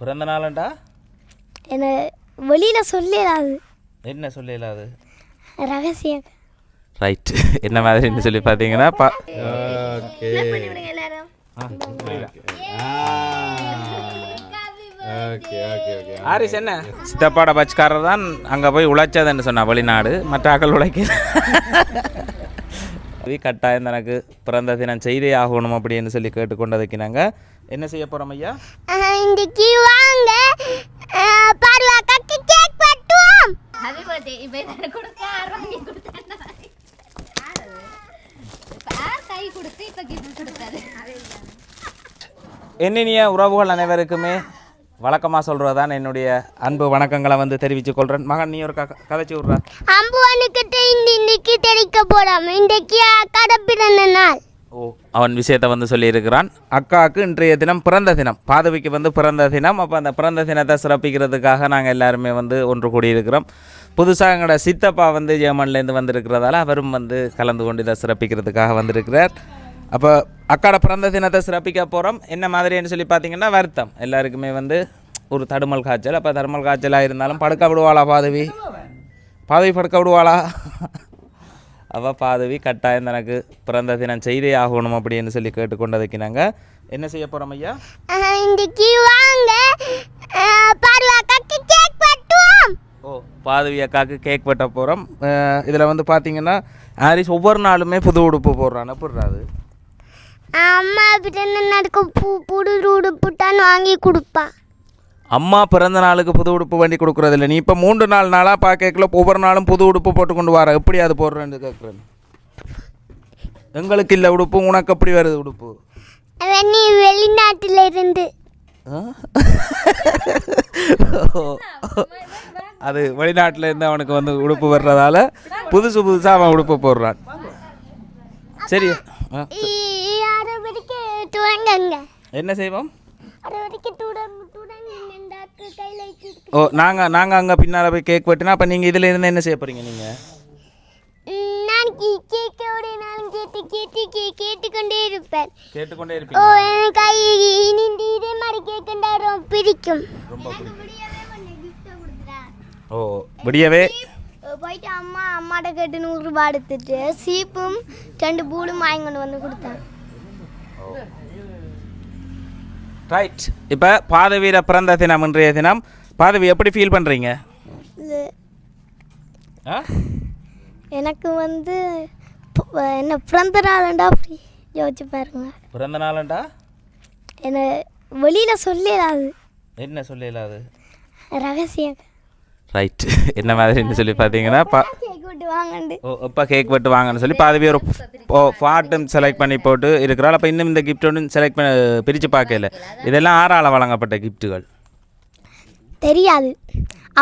பிறந்த நாளண்டா? என்ன வெளியில் சொல்லிடாது. என்ன சொல்லலாது ரகசியம். ரைட் என்ன மாதிரின்னு சொல்லி பார்த்தீங்கன்னா பா ஓகே எல்லாரும். ஓகே ஓகே ஓகே ஆரிஸ் என்ன? சித்தப்பாட பச்சுக்காரர் தான் அங்கே போய் உழைச்சதுன்னு சொன்னா வெளிநாடு மற்ற ஆக்கள் உழைக்க கட்டாயம் தனக்கு பிறந்த தினம் செய்தே ஆகணும் அப்படின்னு சொல்லி கேட்டுக்கொண்டதுக்கு நாங்கள் என்ன செய்ய போகிறோம் ஐயா? இன்றைக்கு வாங்க பார்வாக்காக்கு கேக் வெட்டுவோம். ஹாப்பி பர்த்டே இப்போ என்ன கொடுக்க வாங்கி கொடுத்தேன் கை கொடுத்து இப்போ கிஃப்ட் கொடுத்தாரு என்னினிய உறவுகள் அனைவருக்குமே வழக்கமாக சொல்கிறதான் என்னுடைய அன்பு வணக்கங்களை வந்து தெரிவித்துக் கொள்கிறேன் மகன் நீ ஒரு க கதைச்சி விட்றா. அம்புவனுக்கிட்ட இன்னைக்கு தெரிவிக்க போடாம இன்றைக்கு கடை பிறந்த நாள். அவன் விஷயத்தை வந்து சொல்லியிருக்கிறான். அக்காவுக்கு இன்றைய தினம் பிறந்த தினம். பாதவிக்கு வந்து பிறந்த தினம். அப்போ அந்த பிறந்த தினத்தை சிறப்பிக்கிறதுக்காக நாங்கள் எல்லாருமே வந்து ஒன்று கூடியிருக்கிறோம். புதுசாக எங்களோட சித்தப்பா வந்து ஜெர்மன்லேருந்து வந்திருக்கிறதால அவரும் வந்து கலந்து கொண்டு இதை சிறப்பிக்கிறதுக்காக வந்திருக்கிறார். அப்போ அக்காட பிறந்த தினத்தை சிறப்பிக்க போகிறோம் என்ன மாதிரின்னு சொல்லி பார்த்தீங்கன்னா வருத்தம். எல்லாருக்குமே வந்து ஒரு தடுமல் காய்ச்சல். அப்போ தடுமல் காய்ச்சலாக இருந்தாலும் படுக்க விடுவாளா பாதவி? பாதவி படுக்க விடுவாளா? அவ பாதவி கட்டாயம் தனக்கு பிறந்த தினம் செய்தே ஆகணும் அப்படின்னு சொல்லி கேட்டுக்கொண்டதுக்கு நாங்கள் என்ன செய்ய போகிறோம் ஐயா? இன்றைக்கு வாங்க ஓ பாதவி அக்காவுக்கு கேக் வெட்ட போகிறோம் இதில் வந்து பார்த்தீங்கன்னா ஆரிஸ் ஒவ்வொரு நாளுமே புது உடுப்பு போடுறான். எப்படிறாது அம்மா பிறந்த நாளுக்கு பூ புடு உடுப்புட்டான்னு வாங்கி கொடுப்பா. அம்மா பிறந்த நாளுக்கு புது உடுப்பு வண்டி கொடுக்குறதில்ல. நீ இப்போ மூன்று நாலு நாளாக பார்க்கல ஒவ்வொரு நாளும் புது உடுப்பு போட்டு கொண்டு வர எப்படி அது போடுறேன்னு கேட்குறேன் எங்களுக்கு இல்லை உடுப்பு உனக்கு எப்படி வருது உடுப்பு? நீ வெளிநாட்டில் இருந்து? அது வெளிநாட்டில் இருந்து அவனுக்கு வந்து உடுப்பு வர்றதால புதுசு புதுசாக அவன் உடுப்பு போடுறான். சரி. என்ன செய்வோம்? ஓ நாங்கள் நாங்கள் அங்கே பின்னால் போய் கேக் வெட்டினா அப்போ நீங்கள் இதில் இருந்து என்ன செய்ய போகிறீங்க நீங்கள் நான் கே- கேக்கோட நானும் கேட்டு கேட்டு கே கேட்டுக்கொண்டே இருப்பேன். கேட்டுக்கொண்டே ஓ இருப்பீங்க எனக்கு ஐ- இனி இந்த இதே மாதிரி கேட்கண்டா ரொம்ப பிடிக்கும். ரொம்ப பிடிக்கும். ஓ விடியவே? போயிட்டு அம்மா அம்மாட்ட கேட்டு நூறுரூபா எடுத்துட்டு சீப்பும் ரெண்டு பூடும் வாங்கி கொண்டு வந்து கொடுத்தேன். ரைட் இப்போ பாதவீர பிறந்த தினம் இன்றைய தினம். பாதவி எப்படி ஃபீல் பண்ணுறீங்க எனக்கு வந்து என்ன பிறந்த நாளுண்டா? அப்படி யோசிச்சு பாருங்க. பிறந்த நாளண்டா? என்ன வெளியில் சொல்லிடாது என்ன சொல்லலாது ரகசியம் ரைட் என்ன மாதிரின்னு சொல்லி பார்த்தீங்கன்னா பா ஓ இப்போ கேக் வெட்டு வாங்கன்னு சொல்லி பாதி ஒரு ஓ ஃபாட்டும் செலக்ட் பண்ணி போட்டு இருக்கிறாள். அப்போ இன்னும் இந்த கிஃப்ட் ஒன்றும் செலக்ட் பண்ண பிரித்து பார்க்கல. இதெல்லாம் ஆறால் வழங்கப்பட்ட கிஃப்ட்டுகள் தெரியாது.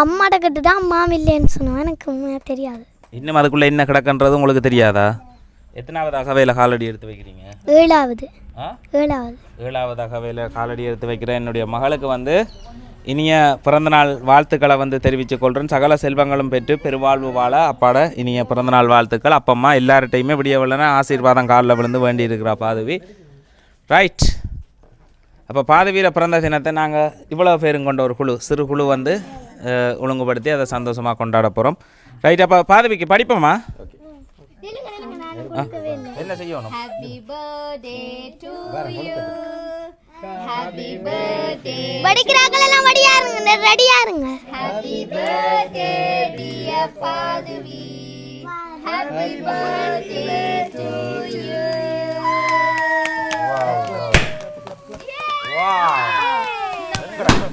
அம்மாட்ட கேட்டு தான் அம்மா இல்லைன்னு சொன்னோம் எனக்கு தெரியாது. இன்னும் அதுக்குள்ளே என்ன கிடக்குன்றது உங்களுக்கு தெரியாதா? எத்தனாவது அகவையில் காலடி எடுத்து வைக்கிறீங்க? ஏழாவது. ஏழாவது. ஏழாவது அகவையில் காலடி எடுத்து வைக்கிற என்னுடைய மகளுக்கு வந்து இனிய பிறந்தநாள் வாழ்த்துக்களை வந்து தெரிவித்துக் கொள்கிறேன் சகல செல்வங்களும் பெற்று பெருவாழ்வு வாழ அப்பாட இனிய பிறந்தநாள் வாழ்த்துக்கள். அப்பம்மா எல்லார்ட்டையுமே விடிய விடலன்னா ஆசீர்வாதம் காலில் விழுந்து வேண்டி இருக்கிறா பாதவி. ரைட் அப்போ பாதவீர பிறந்த தினத்தை நாங்கள் இவ்வளோ பேரும் கொண்ட ஒரு குழு சிறு குழு வந்து ஒழுங்குபடுத்தி அதை சந்தோஷமாக கொண்டாட போகிறோம் ரைட் அப்போ பாதவிக்கு படிப்போமா? என்ன செய்யணும்? Happy birthday to you happy birthday படிக்கிறார்கள் எல்லாம் ரெடியா இருங்க ரெடியா இருங்க happy birthday dear Padhuvi happy birthday to you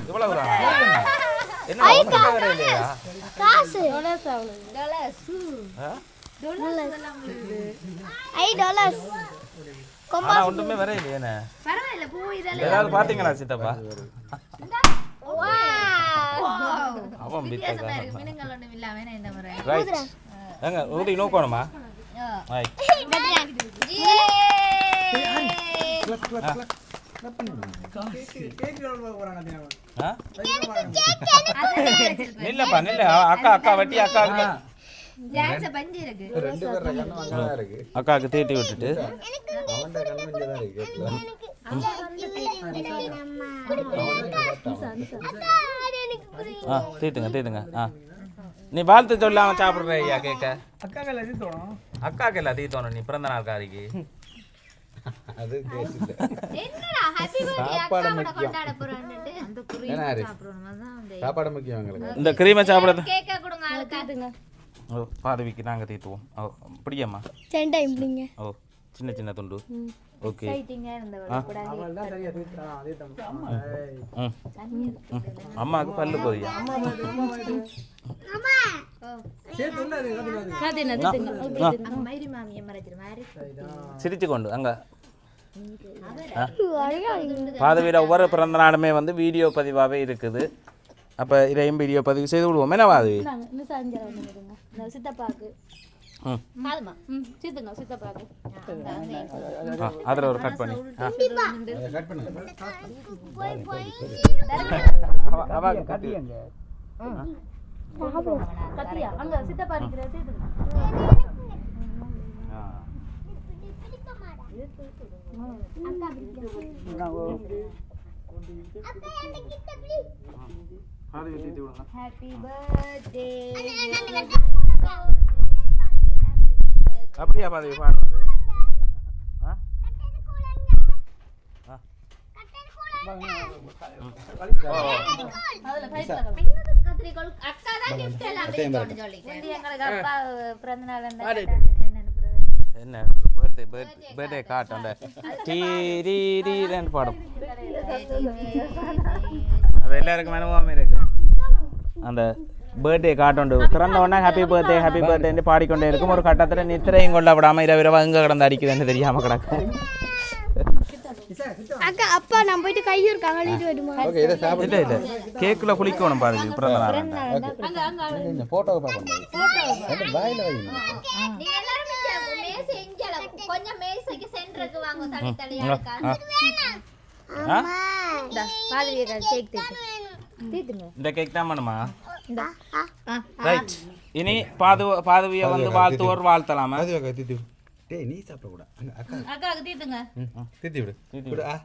இவ்வளவு என்ன? காசு. ஆ? ஐ டாலர்ஸ் ஆனா ஒன்றுமே வர இல்லையேண்ணே பரவாயில்ல பூ இதெல்லாம் ஏதாவது பார்த்தீங்களா சித்தப்பா? அவன் பித்தக்கா மினுங்கள் ஒன்றும் இல்லாம இந்த முறை? ரைட் ஏங்க ஊதி நோக்கணுமா ரைட் நில்லப்பா நில்ல. அக்கா அக்கா வட்டி அக்கா. டான்ஸ் பஞ்சு இருக்கு. ரெண்டு பேர் கண்ணு வாங்க இருக்கு. அக்காவுக்கு தீட்டி விட்டுட்டு. ஆ. தீட்டுங்க தீட்டுங்க ஆ. நீ வாழ்த்து சொல்லாம சாப்பிடுற ஐயா கேட்க அக்காக்கு எல்லாம் தீத்தோணும் நீ பிறந்த நாள் காரிக்கு. அது சாப்பாடு முக்கியம். சாப்பாடு முக்கியம் எங்களுக்கு. இந்த கிரீமை சாப்பிடுறது கேக்க கொடுங்க ஆளுக்கு ஓ பாதவிக்கு நாங்கள் தீத்துவோம் ஓ பிடிக்காமா செண்டை இப்படிங்க ஓ சின்ன சின்ன துண்டு. ஓகே. அம்மாவுக்கு பல்லு போதியா? சிரிச்சு கொண்டு அங்க. பாதவீர ஒவ்வொரு பிறந்த நாளுமே வந்து வீடியோ பதிவாகவே இருக்குது. அப்போ இதையும் வீடியோ பதிவு செய்து விடுவோம் என்ன பாதவி இன்னும் சாயங்காலம் வந்து விடுங்க இந்த சித்தப்பாக்கு ம் காதுமா ம் சித்துங்க சித்தப்பாக்கு ஆ அதில் ஒரு கட் பண்ணி ஆ விடுங்க ஹாப்பி பர்த்டே அப்படியா பாதவி பாடுறது என்ன ஒரு பர்த்டே பர்த்டே காட்டு அந்த டீரீரீரன்னு பாடும் அது எல்லாருக்கும் அனுபவம் இருக்கு அந்த பர்த்டே காட்டுண்டு பிறந்த உடனே ஹாப்பி பர்த்டே ஹாப்பி பர்த்டேன்னு பாடிக்கொண்டே இருக்கும் ஒரு கட்டத்தில் நித்திரையும் கொள்ள விடாம இரவு இரவு எங்கே கிடந்து அடிக்குதுன்னு தெரியாம கிடக்கும் அக்கா அப்பா நான் போயிட்டு கையூர் கங்கலிட்டு வருமா ஓகே இதை சாப்பிட்டு இல்லை இல்லை கேக்கில் குளிக்கணும் பாருங்க பிறந்த நாள் இந்த போட்டோவை பார்க்கணும் வாயில வைங்க நீங்க எல்லாரும் மேசை எங்கல கொஞ்சம் மேசைக்கு சென்டருக்கு வாங்க தள்ளி தள்ளியா இருக்கா ஆ பாதிரியை கேக் இந்த தான் பண்ணுமா ரைட் இனி பாது பாதுவியை வந்து வாழ்த்துவோர் வாழ்த்தலாமா? டேய் நீ சாப்பிடக்கூடாது அங்க அக்கா. அக்காவுக்கு தீட்டுங்க ம், தித்தி விடு விடு ஆ.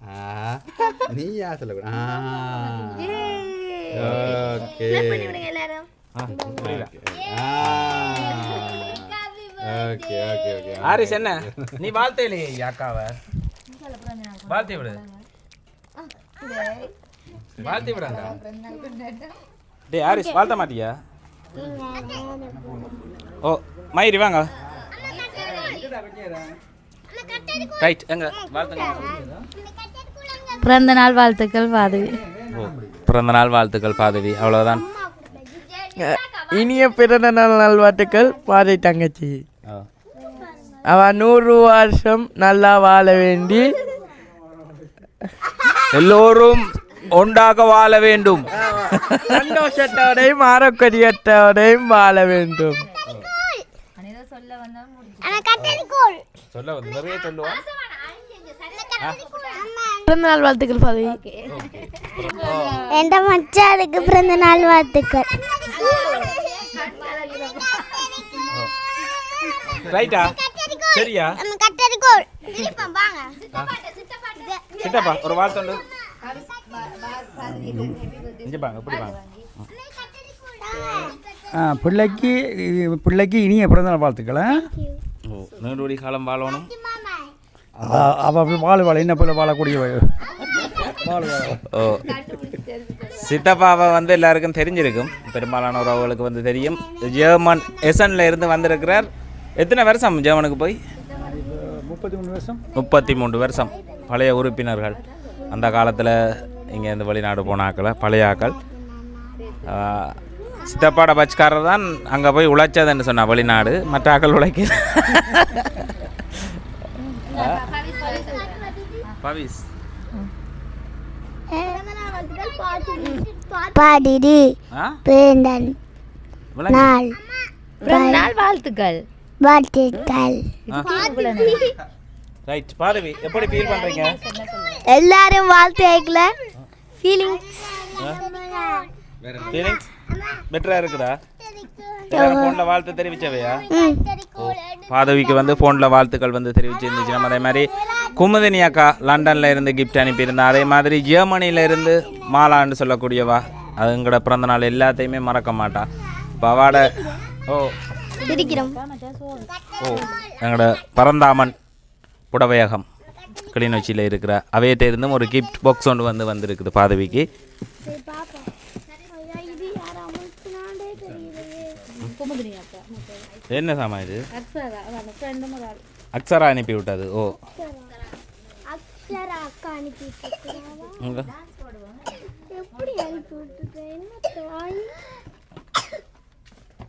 ஆ. நீ யா சொல்லக்கூடாது. ஆ. ஓகே. எல்லாரும். ஆ, புரியல. ஓகே. ஓகே ஓகே ஆரிஸ் என்ன? நீ வாழ்த்த இல்லையே அக்காவை? வாழ்த்தி விடு வாழ்த்தி விடாங்க டேய் ஆரிஸ் வாழ்த்த மாட்டியா? ஓ மயிரி வாங்க. ரைட் எங்க? பிறந்த நாள் வாழ்த்துக்கள் பாதவி. ஓ பிறந்த நாள் வாழ்த்துக்கள் பாதவி. அவ்வளோதான் இனிய பிறந்த நாள் நல்வாழ்த்துக்கள் பாதை தங்கச்சி. அவ நூறு வருஷம் நல்லா வாழ வேண்டி எல்லோரும் ஒன்றாக வாழ வேண்டும். சந்தோஷத்தோடையும் ஆரோக்கியத்தோடையும் வாழ வேண்டும். ஆனா கட்டடிக்கோள் சொல்ல வந்து நிறைய சொல்லுவான் பிறந்த நாள் வாழ்த்துக்கள்? பாதவி எந்த மச்சாருக்கு பிறந்த நாள் வாழ்த்துக்கள் ரைட்டா சரியா திருப்பம் வாங்க சித்தப்பா ஒரு வாழ்த்து இங்கே பாங்க இப்படி வாங்க பிள்ளைக்கு பிள்ளைக்கு இனிய பிறந்தநாள் வாழ்த்துக்கள் நீடோடி காலம் வாழணும். அவ- அவ வாழ வாழ என்ன போல வாழக்கூடிய வாழ வாழ. ஓ. சித்தப்பாவை வந்து எல்லாருக்கும் தெரிஞ்சிருக்கும். பெரும்பாலான உறவுகளுக்கு வந்து தெரியும். ஜெர்மன் எசன்ல இருந்து வந்திருக்கிறார். எத்தனை வருஷம் ஜெர்மனுக்கு போய்? முப்பத்தி மூணு வருஷம். முப்பத்தி மூன்று வருஷம். பழைய உறுப்பினர்கள். அந்த காலத்தில் இங்கே இந்த வெளிநாடு போன ஆக்களை பழைய ஆக்கள் சித்தப்பாட பச்காரர் தான் அங்கே போய் உழைச்சதுன்னு சொன்னா வெளிநாடு. மற்ற ஆக்கள் உழைக்க பவிஸ். பாடிடி. பிறந்தன் நாள் வாழ்த்துக்கள். வாழ்த்துக்கள். ரைட் பாரவி எப்படி ஃபீல் பண்ணுறீங்க எல்லாரும் வாழ்த்து கேட்கல ஃபீலிங்ஸ் ஃபீலிங்ஸ் பெட்டராக இருக்குதா? ஃபோனில் வாழ்த்து தெரிவிச்சவையா? பாதவிக்கு வந்து ஃபோனில் வாழ்த்துக்கள் வந்து தெரிவிச்சு இருந்துச்சு. நம்ம அதே மாதிரி குமுதினி அக்கா லண்டன்ல இருந்து கிஃப்ட் அனுப்பியிருந்தா அதே மாதிரி ஜெர்மனியில இருந்து மாலான்னு சொல்லக்கூடியவா? அது எங்களோட பிறந்த நாள் எல்லாத்தையுமே மறக்க மாட்டா. இப்போ அவாட ஓ. ஓ எங்களோட பரந்தாமன் புடவையகம் கிளிநொச்சியில் இருக்கிற அவையிட்ட இருந்தும் ஒரு கிஃப்ட் பாக்ஸ் ஒன்று வந்து வந்திருக்குது பாதவிக்கு. என்ன சாமா இது? அக்ஸரா அனுப்பி விட்டது. ஓ.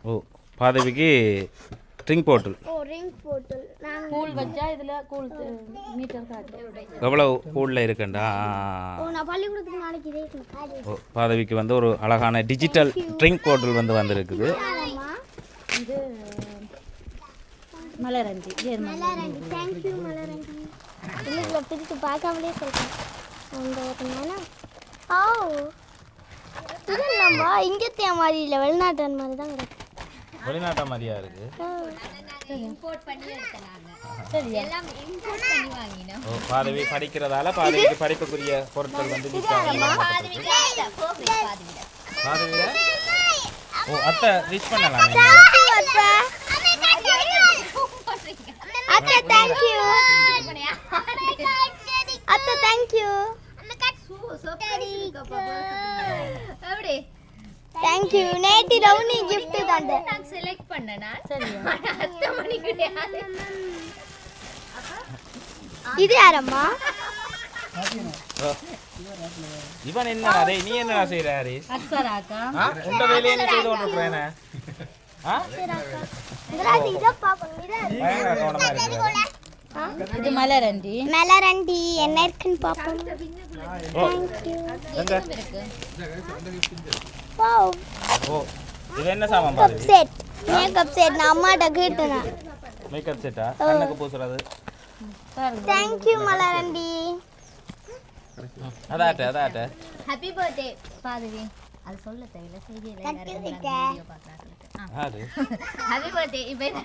ஓ பாதவிக்கு ட்ரிங்க் போட்டு ஓ ரிங் போட்டல் நாங்கள் கூழ் வச்சா இதுல கூழ் மீட்டர் காட்டு. எவ்வளோ கூழில் இருக்குண்டா? ஓ நான் பள்ளிக்கூடத்துக்கு நாளைக்கு இதே ஓ பாதவிக்கு வந்து ஒரு அழகான டிஜிட்டல் ட்ரிங்க் போட்டல் வந்து வந்திருக்குது. ஆமாம்மா. இது மலரஞ்சி ஜெர்மன். மலரண்டி தேங்க்யூ மலரண்டி இன்னைக்கு பிரித்து பார்க்காமலே சொல்கிறேன் அந்த ஒரு நேரம் ஓ இது என்னம்மா இங்கத்தைய மாதிரி இல்லை வெளிநாட்டன் மாதிரி தான் கிடக்கு. வெளிநாட்டா மாதிரியா இருக்கு இம்போர்ட் பண்ணி எடுத்தேன் நாங்க எல்லாம் இம்போர்ட் பண்ணி வாங்கினோம். ஓ பாதவி படிக்கிறதால பாதவிக்கு படிப்புக்குரிய பொருட்கள் வந்து பாதவியில ஓ அத்தை விஷ் பண்ணலாம். அத்தை தேங்க்யூ அத்தை தேங்க்யூ எப்படி தேங்க்யூ நேற்று ரவுனி gift தந்த நான் செலக்ட் பண்ணேன்? நான் அத்தை மணி கிடையாது. இது யாரம்மா. இவன் என்ன டேய் நீ என்னடா செய்யற அக்கா ஆ? உண்ட வேலையை நீ செய்து கொண்டு இருக்கிறேனே இதை மலரஞ்சி மெலரண்டி. என்ன இருக்குன்னு பார்ப்போம். ஓ. எங்க வாவ் ஓ இது என்ன சாமான் cup Padhavi set makeup set நான் அம்மாட்ட கேட்டேன். மேக்கப் செட்டா கண்ணுக்கு பூசுறது. தேங்க்யூ மலரண்டி. அதாட்ட அதாட்ட ஹாப்பி பர்த்டே பாதுவி அது சொல்ல தேவையில்ல செய்தியில எல்லாரும் வீடியோ பார்க்கறாங்க அது ஹாப்பி பர்த்டே இப்போ என்ன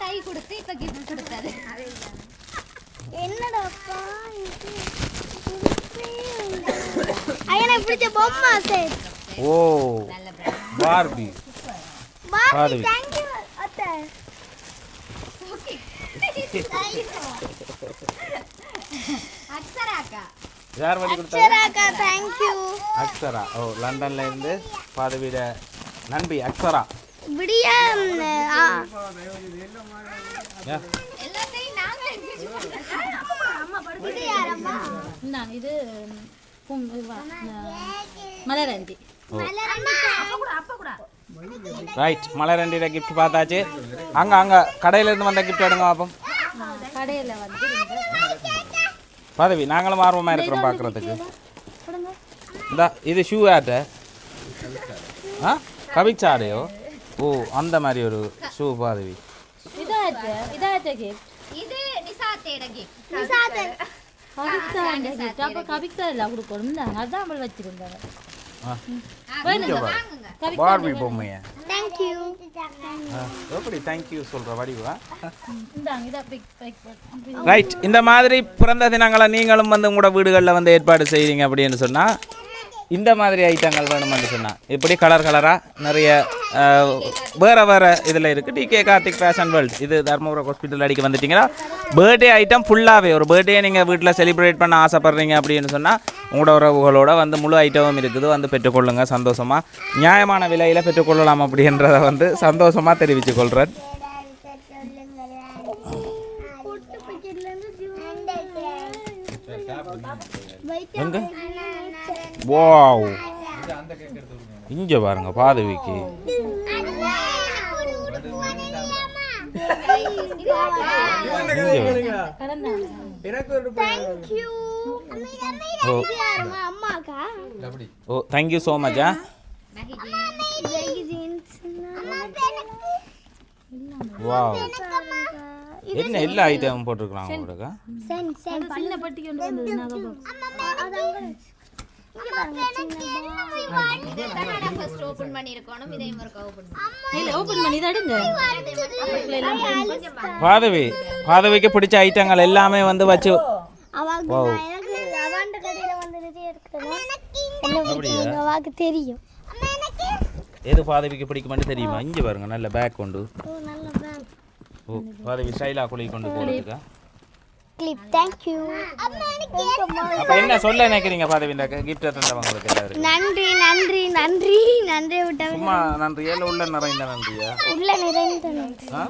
கை கொடுத்து இப்போ கிஃப்ட் என்னடாப்பா இது? ஐயா பிடிச்ச பொம்மை செட் ஓ பார்பி. பாபி பாதவி. தேங்க்யூ அத்தை. அக்ஷராக்கா. யார் வழி கொடுத்தா அக்ஷராக்கா தேங்க்யூ அக்ஷரா. ஓ லண்டன்ல இருந்து பாதவிட நண்பி அக்ஷரா. விடிய ஆ. யா. எல்லாத்தையும் நாங்களே இந்தாங்க இது மலரஞ்சி. ரைட் மலரண்டியில் கிஃப்ட் பார்த்தாச்சு. அங்கே அங்கே கடையிலேருந்து வந்த கிஃப்ட் எடுங்க பார்ப்போம் கடையில் வந்து இந்த பதவி நாங்களும் ஆர்வமாக இருக்கிறோம் பார்க்குறதுக்கு இந்தா இது ஷூ ஆட்ட ஆ? கவிச்சாடையோ? ஓ அந்த மாதிரி ஒரு ஷூ பாதவி. இதாச்சு இதாச்சு கிஃப்ட் இது கிஃப்ட் கவிக்ஸா கிஃப்ட் அப்போ கொடுக்கணும் இந்தாங்க அதான் அவள் வச்சிருந்தாங்க பொம்மையை தேங்க்யூ எப்படி தேங்க்யூ வடிவா ரைட் இந்த மாதிரி பிறந்த தினங்களை நீங்களும் வந்து உங்களோட வீடுகளில் வந்து ஏற்பாடு செய்கிறீங்க அப்படின்னு சொன்னால் இந்த மாதிரி ஐட்டங்கள் வேணும்னு சொன்னால் இப்படி கலர் கலராக நிறைய வேறு வேறு இதில் இருக்குது டிகே கார்த்திக் ஃபேஷன் வேர்ல்டு இது தர்மபுரம் ஹாஸ்பிட்டல் அடிக்க வந்துட்டிங்கன்னா பர்த்டே ஐட்டம் ஃபுல்லாகவே ஒரு பர்த்டே நீங்கள் வீட்டில் செலிப்ரேட் பண்ண ஆசைப்பட்றீங்க அப்படின்னு சொன்னால் உங்களோட உறவுகளோட வந்து முழு ஐட்டமும் இருக்குது. வந்து பெற்றுக்கொள்ளுங்க சந்தோஷமாக நியாயமான விலையில் பெற்றுக்கொள்ளலாம் அப்படின்றத வந்து சந்தோஷமாக தெரிவித்துக் கொள்கிறேன் எங்க? வாவ். இங்க பாருங்க பாதவிக்கு. ஓ. தேங்க்யூ ஸோ மச் ஆ? வாவ் என்ன எல்லா ஐட்டமும் போட்டிருக்கலாம் உங்களுக்கு? சென் சென் சின்ன பட்டி கொண்டு வந்தது நகை box. ஃபர்ஸ்ட் ஓபன் பண்ணிருக்கணும் இதையும் ஒருக்கா ஓபன் பண்ணி இல்ல ஓபன் பண்ணி தடுங்க பாதவி பாதவிக்கு பிடிச்ச ஐட்டங்கள் எல்லாமே வந்து வச்சு தெரியும். எது பாதவிக்கு பிடிக்குமான்னு தெரியுமா? இங்கே பாருங்க நல்ல பேக் கொண்டு. ஓ பாதவி ஸ்டைலாக குழி கொண்டு போகிறதுக்கா கிளிப் தேங்க் யூ அப்போ என்ன சொல்ல நினைக்கிறீங்க பாதவி இந்த கிஃப்ட் தந்தவங்களுக்கு எல்லாரும் நன்றி நன்றி நன்றி நன்றி விட்ட. சும்மா நன்றி ஏல உள்ள நிறைந்த நன்றியா? உள்ள நிறைந்த நன்றி. ஆ?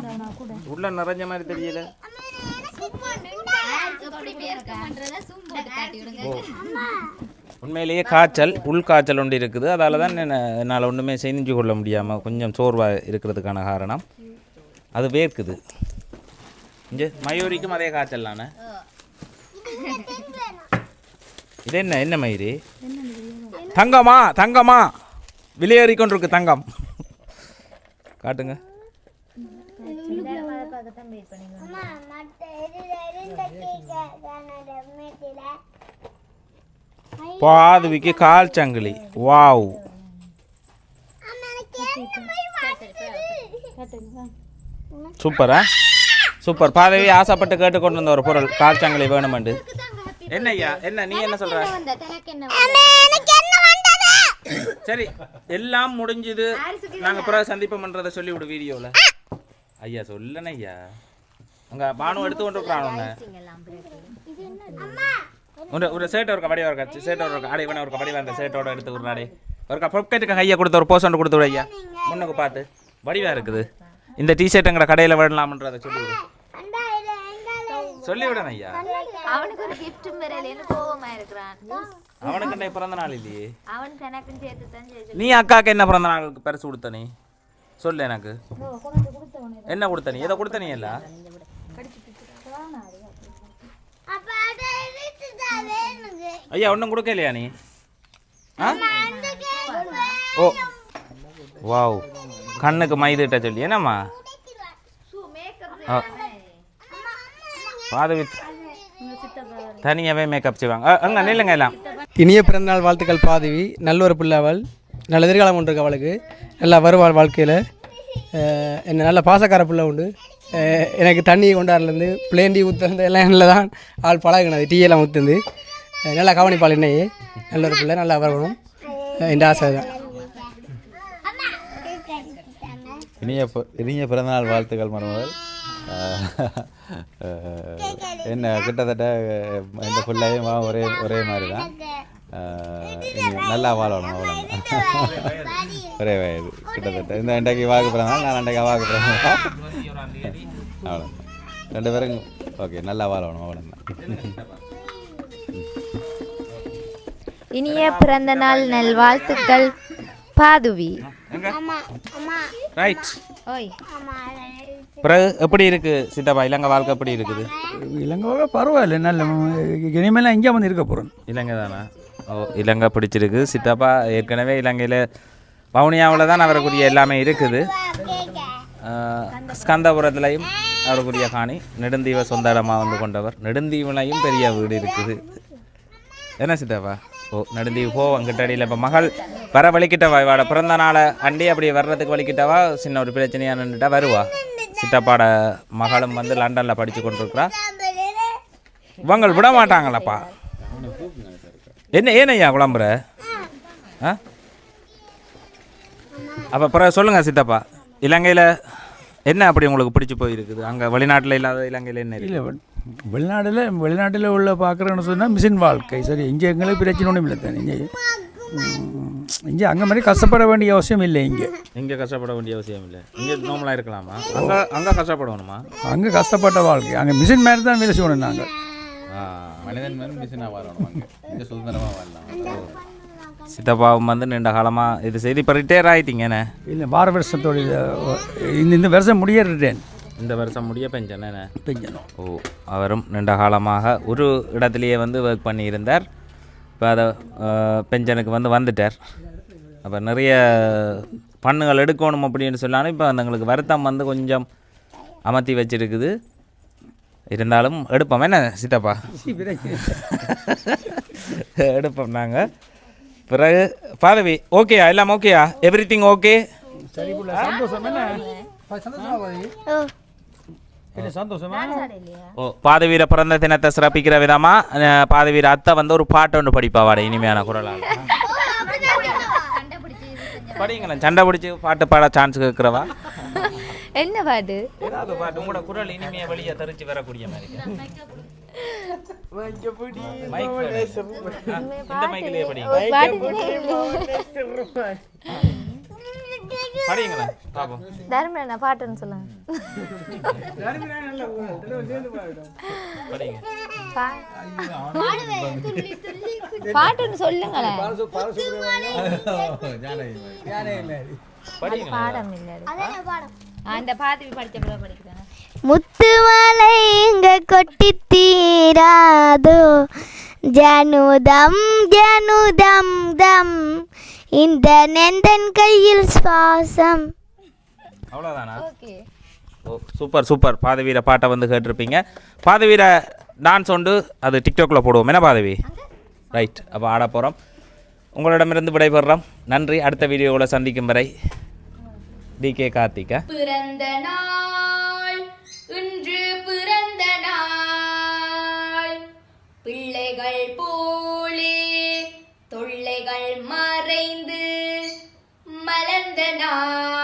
உள்ள நிறைஞ்ச மாதிரி தெரியல. உண்மையிலேயே காய்ச்சல் உள் காய்ச்சல் ஒன்று இருக்குது. அதால தான் என்ன என்னால் ஒன்றுமே செஞ்சு கொள்ள முடியாமல் கொஞ்சம் சோர்வாக இருக்கிறதுக்கான காரணம். அது வேர்க்குது. இங்கே மயூரிக்கும் அதே காய்ச்சல் தானே இது என்ன என்ன மயூரி? தங்கமா தங்கமா. வெளியேறி கொண்டிருக்கு தங்கம். காட்டுங்க. பாதுவிக்கு கால் சங்கிலி. வாவ் அம்மா எனக்கு என்ன மாதிரி வாங்குது சூப்பரா? சூப்பர். பாதவி ஆசைப்பட்டு கேட்டுக்கொண்டு வந்த ஒரு பொருள் கால் சங்கிலி வேணுமெண்டு என்ன ஐயா என்ன நீ என்ன சொல்ற சரி எல்லாம் முடிஞ்சுது. நாங்க பிறகு சந்திப்போம்ன்றதை சொல்லி விடு வீடியோல. ஐயா சொல்லணே ஐயா அங்க பானு எடுத்து கொண்டு ஒரு ஒரு சேட்டை ஒரு ஒரு கட்சி சேட்டை ஒரு அடை வேணா ஒரு கபடி வந்த சேட்டோட எடுத்து ஒரு நாடே ஒரு பொக்கெட்டுக்கு கையை கொடுத்து ஒரு போஸ்ட் கொடுத்து விடு ஐயா. முன்னுக்கு பார்த்து. வடிவா இருக்குது. இந்த டிஷர்ட் எங்கட கடையில் விடலாம்ன்றதை சொல்லி சொல்லி விடணும் ஐயா. அவனுக்கு ஒரு கிஃப்ட்டும் வரலேன்னு கோவமா இருக்கிறான். அவனுக்கு என்ன பிறந்த நாள் இல்லையே. அவன் தனக்கும் சேர்த்து தான் நீ அக்காக்கு என்ன பிறந்த நாளுக்கு பரிசு கொடுத்த நீ? சொல்லு எனக்கு. என்ன கொடுத்த நீ? எதை கொடுத்த நீ வேணுங்க ஐயா ஒன்றும் கொடுக்கலையா நீ? ஆ? அந்த கேக் ஓ. வாவ். கண்ணுக்கு மைதிட்ட சொல்லி. என்னம்மா? ஆ. பாதவி தனியாகவே மேக்கப் செய்வாங்க. அங்க நில்லுங்க எல்லாம். இனிய பிறந்தநாள் வாழ்த்துக்கள் பாதவி. நல்ல ஒரு பிள்ளை அவள். நல்ல எதிர்காலம் உண்டு இருக்கு அவளுக்கு. நல்லா வருவாள் வாழ்க்கையில். என்ன நல்ல பாசக்கார பிள்ளை உண்டு. எனக்கு தண்ணி கொண்டாடுலேருந்து பிளேன் டீ ஊற்றுறது எல்லாம் என்னில் தான் ஆள் பழகினது. டீ எல்லாம் ஊற்றுந்து நல்லா கவனிப்பாள் என்னையே. நல்ல ஒரு பிள்ளை நல்லா வரணும். என்ற ஆசை தான். இனிய இனிய பிறந்தநாள் வாழ்த்துக்கள் மருமகள். என்ன கிட்டத்தட்ட இந்த பிள்ளையும் ஒரே ஒரே மாதிரி தான் நல்லா வாழணும் அவ்வளோதான் ஒரே வயது. கிட்டத்தட்ட. இந்த இன்றைக்கு வாக்கு பிறந்தநாள் நான் அன்றைக்கு வாக்கு பிறந்தநாள். அவ்வளோதான் ரெண்டு பேரும் ஓகே நல்லா வாழணும் அவ்வளோதான் இனிய பிறந்த நாள் நல்வாழ்த்துக்கள் பாதுவி. ரைட் பிறகு எப்படி இருக்கு சித்தப்பா? இலங்கை வாழ்க்கை எப்படி இருக்குது? இலங்கை பரவாயில்ல. நல்ல இனிமேலாம் இங்கே வந்து இருக்க போகிறேன் இலங்கை தானே? ஓ இலங்கை பிடிச்சிருக்கு. சித்தப்பா ஏற்கனவே இலங்கையில் வவுனியாவில் தான் அவருக்குரிய எல்லாமே இருக்குது. ஸ்கந்தபுரத்துலையும் அவருக்குரிய காணி. நெடுந்தீவை சொந்த இடமா வந்து கொண்டவர். நெடுந்தீவுலையும் பெரிய வீடு இருக்குது. என்ன சித்தப்பா? ஓ நெடுந்தீவு போ அங்கிட்டடியில் இப்போ மகள் வர வலிக்கிட்டவா இவாட பிறந்த நாளை? அண்டி அப்படி வர்றதுக்கு வலிக்கிட்டவா சின்ன ஒரு பிரச்சனையாக நின்றுட்டா வருவா. சித்தப்பாட மகளும் வந்து லண்டனில் படித்து கொண்டிருக்கிறா. இவங்க விட மாட்டாங்களப்பா. என்ன ஏனையா குழம்புற? ஆ? அப்போ பிறகு சொல்லுங்கள் சித்தப்பா. இலங்கையில் என்ன அப்படி உங்களுக்கு பிடிச்சி போயிருக்குது? அங்கே வெளிநாட்டில் இல்லாத இலங்கையில் என்ன இல்லை இருக்கு வெளிநாட்டில் வெளிநாட்டில் உள்ள பார்க்குறேன்னு சொன்னால் மிஷின் வாழ்க்கை. சரி இங்கே எங்களுக்கு பிரச்சனை ஒன்றும் இல்லை தானே. இங்கே இங்கே அங்கே மாதிரி கஷ்டப்பட வேண்டிய அவசியம் இல்லை இங்கே. இங்கே கஷ்டப்பட வேண்டிய அவசியம் இல்லை. இங்கே நார்மலாக இருக்கலாமா? அங்கே அங்கே கஷ்டப்படணுமா? அங்கே கஷ்டப்பட்ட வாழ்க்கை. அங்கே மிஷின் மாதிரி தான் வேலை செய்யணும் நாங்கள் ஆ மனிதன் மேலும் மிஷினாக வாழணும் அங்கே. இங்கே சுதந்திரமாக வாழலாம். சித்தப்பாவும் வந்து நீண்ட காலமாக இது செய்து இப்போ ரிட்டையர் ஆகிட்டீங்கண்ணே இல்லை வார வருஷத்தோட இந்த இந்த வருஷம் முடியறேன் இந்த வருஷம் முடிய பெஞ்சன் என்ன? பெஞ்சணும் ஓ அவரும் நீண்ட காலமாக ஒரு இடத்துலையே வந்து ஒர்க் பண்ணியிருந்தார். இப்போ அதை பென்ஷனுக்கு வந்து வந்துட்டார். அப்போ நிறைய பண்ணுகள் எடுக்கணும் அப்படின்னு சொன்னாலும் இப்போ எங்களுக்கு வருத்தம் வந்து கொஞ்சம் அமர்த்தி வச்சிருக்குது. இருந்தாலும் எடுப்போம் என்ன சித்தப்பா? எடுப்போம் நாங்கள் பிறகு பாதவி ஓகேயா எல்லாம் ஓகேயா எவ்ரி திங் ஓகே சரி சந்தோஷம் என்ன ஓ இல்லை சந்தோஷமா ஓ பாதவீர பிறந்த தினத்தை சிறப்பிக்கிற விதமா பாதவீர அத்தை வந்து ஒரு பாட்டு ஒன்று படிப்பாவாட இனிமையான குரலால் படிங்களேன் சண்டை பிடிச்சி பாட்டு பாட சான்ஸ் கேட்குறவா என்ன பாட்டு ஏதாவது பாட்டு உங்களோட குரல் இனிமையை வெளியே தெரிச்சு வரக்கூடிய மாதிரி இந்த மைக்கிலேயே படிங்க படிங்களேன் பாப்போம். தர்மன் பாட்டுன்னு சொல்லுங்க. படிங்க பாட்டுன்னு சொல்லுங்களேன். படிங்க பாடம் இல்லை அந்த பாதவி படிச்ச பிறகு படிக்கிறாங்க. முத்துமலை இங்க கொட்டி தீராதோ. ஜனுதம் ஜனுதம் தம். இந்த நெந்தன் கையில் சுவாசம். அவ்வளோதானா ஓகே. ஓ சூப்பர் சூப்பர். பாதவீர பாட்டை வந்து கேட்டிருப்பீங்க. பாதவீர டான்ஸ் உண்டு. அது டிக்டாக்ல போடுவோம். என்ன பாதவி? ரைட் அப்போ ஆட போகிறோம் உங்களிடமிருந்து விடைபெறுறோம் நன்றி. அடுத்த வீடியோவில் சந்திக்கும் வரை டிகே கார்த்திகா பிறந்த நாள். Vandana.